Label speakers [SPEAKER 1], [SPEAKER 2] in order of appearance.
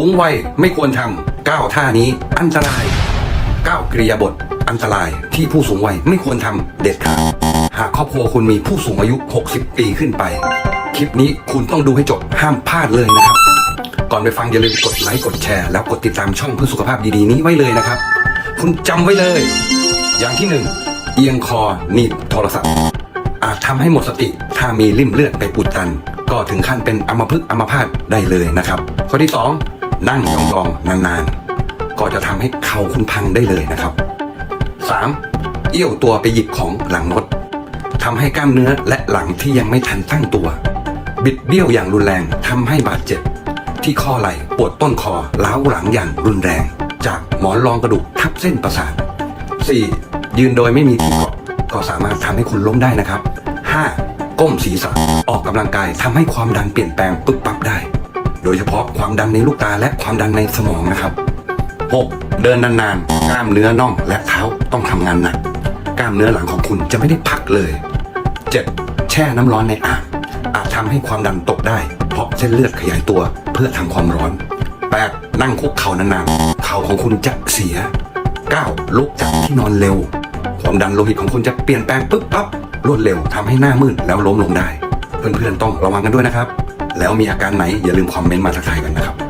[SPEAKER 1] สูงวัยไม่ควรทำก้าวท่านี้อันตรายก้าวกริยาบทอันตรายที่ผู้สูงวัยไม่ควรทำเด็ดขาดหากครอบครัวคุณมีผู้สูงอายุ 60 ปีขึ้นไป คลิปนี้คุณต้องดูให้จบห้ามพลาดเลยนะครับ ก่อนไปฟังอย่าลืมกดไลค์กดแชร์แล้วกดติดตามช่องเพื่อสุขภาพดีๆนี้ไว้เลยนะครับ คุณจำไว้เลย อย่างที่หนึ่งเอียงคอหนีบโทรศัพท์ อาจทำให้หมดสติถ้ามีริ่มเลือดไปอุดตัน ก็ถึงขั้นเป็นอัมพฤกษ์อัมพาตได้เลยนะครับ ข้อที่ 2 นั่งยองๆนานๆ ก็จะทำให้เข่าคุณพังได้เลยนะครับ 3. เอี้ยวตัวไปหยิบของหลังรถทำให้กล้ามเนื้อและหลังที่ยังไม่ทันตั้งตัว บิดเบี้ยวอย่างรุนแรงทำให้บาดเจ็บ ที่ข้อไหล่ปวดต้นคอล้าวหลังอย่างรุนแรง จากหมอนรองกระดูกทับเส้นประสาท 4. ยืนโดยไม่มีที่เกาะก็สามารถทำให้คุณล้มได้นะครับ 5. ก้มศีรษะออกกำลังกายทำให้ความดันเปลี่ยนแปลงปึ๊บปั๊บได้ โดยเฉพาะความดันในลูกตาและความดันในสมองนะครับ 6. เดินนานๆ กล้ามเนื้อน่องและเท้าต้องทำงานหนัก กล้ามเนื้อหลังของคุณจะไม่ได้พักเลย 7. แช่น้ำร้อนในอ่างอาจทำให้ความดันตกได้ เพราะเส้นเลือดขยายตัวเพื่อทำความร้อน 8. นั่งคุกเข่านานๆ เข่าของคุณจะเสีย 9. ลุกจากที่นอนเร็ว ความดันโลหิตของคุณจะเปลี่ยนแปลงปึ๊บปั๊บรวดเร็วทำให้หน้ามืดแล้วล้มลงได้ เพื่อนๆต้องระวังกันด้วยนะครับ แล้วมีอาการไหนอย่าลืมคอมเมนต์มาทักทายกันนะครับ